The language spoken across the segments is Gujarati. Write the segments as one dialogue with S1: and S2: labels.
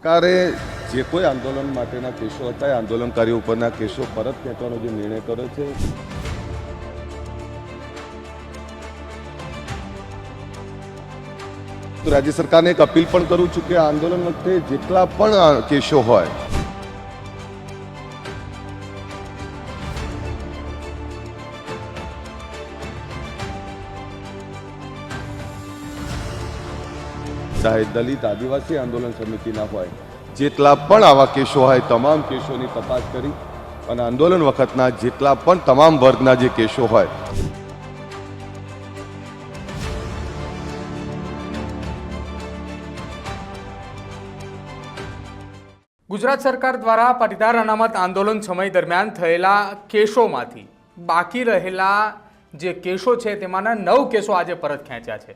S1: સરકારે જે કોઈ આંદોલન માટેના કેસો હતા, એ આંદોલનકારીઓ ઉપરના કેસો પરત ખેંચવાનો જે નિર્ણય કર્યો છે રાજ્ય સરકારને એક અપીલ પણ કરું છું કે આંદોલન વખતે જેટલા પણ કેસો હોય ચાહે દલિત આદિવાસી આંદોલન સમિતિના હોય, જેટલા પણ આવા કેસો હોય, તમામ કેસોની તપાસ કરી અને આંદોલન વખતના જેટલા પણ તમામ વર્ગના જે કેસો હોય.
S2: ગુજરાત સરકાર દ્વારા પાટીદાર અનામત આંદોલન સમય દરમિયાન થયેલા કેસોમાંથી બાકી રહેલા જે કેસો છે, તેમાંના નવ કેસો આજે પરત ખેંચ્યા છે.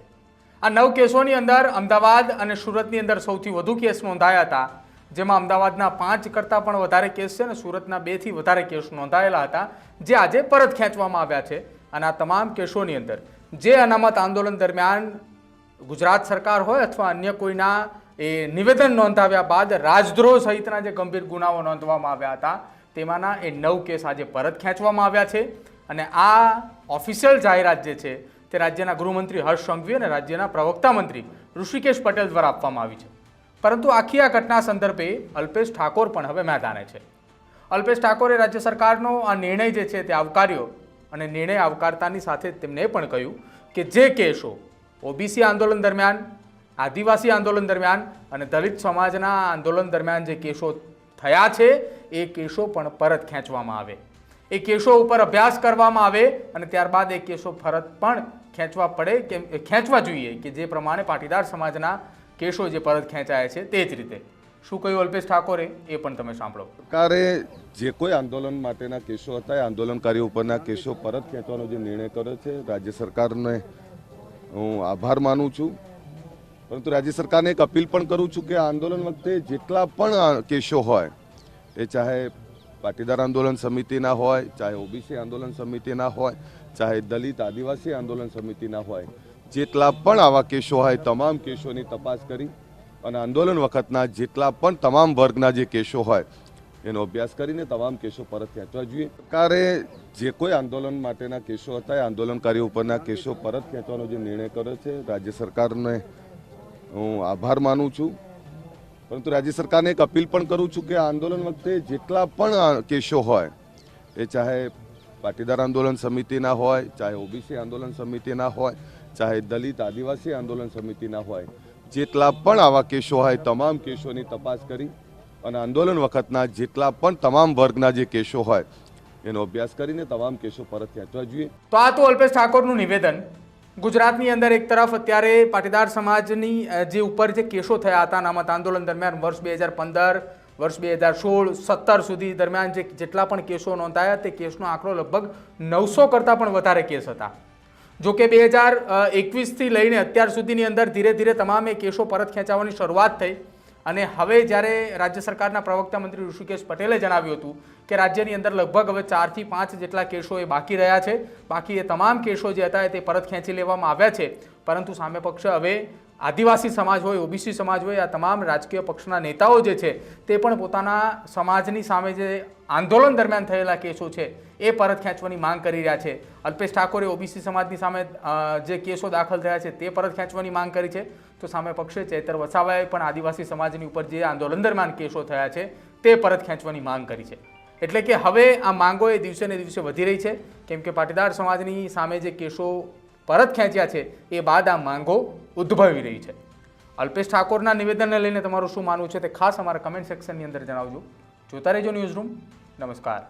S2: આ નવ કેસોની અંદર અમદાવાદ અને સુરતની અંદર સૌથી વધુ કેસ નોંધાયા હતા, જેમાં અમદાવાદના પાંચ કરતાં પણ વધારે કેસ છે અને સુરતના બેથી વધારે કેસ નોંધાયેલા હતા, જે આજે પરત ખેંચવામાં આવ્યા છે. અને આ તમામ કેસોની અંદર, જે અનામત આંદોલન દરમિયાન ગુજરાત સરકાર હોય અથવા અન્ય કોઈના એ નિવેદન નોંધાવ્યા બાદ રાજદ્રોહ સહિતના જે ગંભીર ગુનાઓ નોંધવામાં આવ્યા હતા, તેમાંના એ નવ કેસ આજે પરત ખેંચવામાં આવ્યા છે. અને આ ઓફિશિયલ જાહેરાત જે છે તે રાજ્યના ગૃહમંત્રી હર્ષ સંઘવી અને રાજ્યના પ્રવક્તા મંત્રી ઋષિકેશ પટેલ દ્વારા આપવામાં આવી છે. પરંતુ આખી આ ઘટના સંદર્ભે અલ્પેશ ઠાકોર પણ હવે મેદાને છે. અલ્પેશ ઠાકોરે રાજ્ય સરકારનો આ નિર્ણય જે છે તે આવકાર્યો અને નિર્ણય આવકારતાની સાથે તેમણે પણ કહ્યું કે જે કેસો ઓબીસી આંદોલન દરમિયાન, આદિવાસી આંદોલન દરમિયાન અને દલિત સમાજના આંદોલન દરમિયાન જે કેસો થયા છે, એ કેસો પણ પરત ખેંચવામાં આવે. એ કેસો ઉપર અભ્યાસ કરવામાં આવે અને ત્યારબાદ એ કેસો પરત પણ ખેંચવા પડે કે ખેંચવા જોઈએ કે જે પ્રમાણે પાટીદાર સમાજના કેસો જે પરત ખેંચાયા છે તે જ રીતે. શું કહ્યું અલ્પેશ ઠાકોરે? એ પણ તમે સાંભળો.
S1: સરકારે જે કોઈ આંદોલન માટેના કેસો હતા, એ આંદોલનકારીઓ ઉપરના કેસો પરત ખેંચવાનો જે નિર્ણય કર્યો છે, રાજ્ય સરકારને હું આભાર માનું છું. પરંતુ રાજ્ય સરકારને એક અપીલ પણ કરું છું કે આંદોલન વખતે જેટલા પણ કેસો હોય, એ ચાહે પાટીદાર આંદોલન સમિતિના હોય, ચાહે ઓબીસી આંદોલન સમિતિના હોય ચાહે દલિત આદિવાસી આંદોલન સમિતિના હોય, જેટલા પણ આવા કેસો હોય, તમામ કેસોની તપાસ કરી અને આંદોલન વખતના જેટલા પણ તમામ વર્ગના જે કેસો હોય, એનો અભ્યાસ કરીને તમામ કેસો પરત ખેંચવા જોઈએ. સરકારે જે કોઈ આંદોલન માટેના કેસો હતા, એ આંદોલનકારીઓ ઉપરના કેસો પરત ખેંચવાનો જે નિર્ણય કર્યો છે, રાજ્ય સરકારને હું આભાર માનું છું. પરંતુ રાજ્ય સરકારને એક અપીલ પણ કરું છું કે આંદોલન વખતે જેટલા પણ કેસો હોય, એ ચાહે પાટીદાર આંદોલન સમિતિના હોય, ચાહે ઓબીસી આંદોલન સમિતિના હોય, ચાહે દલિત આદિવાસી આંદોલન સમિતિના હોય, જેટલા પણ આવા કેસો હોય, તમામ કેસોની તપાસ કરી અને આંદોલન વખતના જેટલા પણ તમામ વર્ગના જે કેસો હોય, એનો અભ્યાસ કરીને તમામ કેસો પરત ખેંચવા જોઈએ.
S2: તો આ તો અલ્પેશ ઠાકોરનું નિવેદન. ગુજરાતની અંદર એક તરફ અત્યારે પાટીદાર સમાજની જે ઉપર જે કેસો થયા હતા અનામત આંદોલન દરમિયાન વર્ષ બે હજાર પંદર વર્ષ બે હજાર સોળ, સત્તર સુધી દરમિયાન જે જેટલા પણ કેસો નોંધાયા તે કેસનો આંકડો લગભગ નવસો કરતાં પણ વધારે કેસ હતા. જો કે બે હજાર એકવીસથી લઈને અત્યાર સુધીની અંદર ધીરે ધીરે તમામ એ કેસો પરત ખેંચાવાની શરૂઆત થઈ અને હવે જ્યારે રાજ્ય સરકારના પ્રવક્તા મંત્રી ઋષિકેશ પટેલે જણાવ્યું હતું કે રાજ્યની અંદર લગભગ હવે ચારથી પાંચ જેટલા કેસો એ બાકી રહ્યા છે, બાકી એ તમામ કેસો જે હતા એ તે પરત ખેંચી લેવામાં આવ્યા છે. પરંતુ સામે પક્ષે હવે આદિવાસી સમાજ હોય, ઓબીસી સમાજ હોય, આ તમામ રાજકીય પક્ષના નેતાઓ જે છે, તે પણ પોતાના સમાજની સામે જે આંદોલન દરમિયાન થયેલા કેસો છે, એ પરત ખેંચવાની માંગ કરી રહ્યા છે. અલ્પેશ ઠાકોરે ઓબીસી સમાજની સામે જે કેસો દાખલ થયા છે, તે પરત ખેંચવાની માંગ કરી છે. તો સામે પક્ષે ચેતર વસાવાએ પણ આદિવાસી સમાજની ઉપર જે આંદોલન દરમિયાન કેસો થયા છે, તે પરત ખેંચવાની માંગ કરી છે. એટલે કે હવે આ માંગો એ દિવસે ને દિવસે વધી રહી છે. કેમ કે પાટીદાર સમાજની સામે જે કેસો પરત ખેંચ્યા છે, એ બાદ આ માંગો ઉદ્ભવી રહી છે. અલ્પેશ ઠાકોરના નિવેદનને લઈને તમારું શું માનવું છે તે ખાસ અમારા કમેન્ટ સેક્શનની અંદર જણાવજો. જોતા રહેજો ન્યૂઝ રૂમ નમસ્કાર.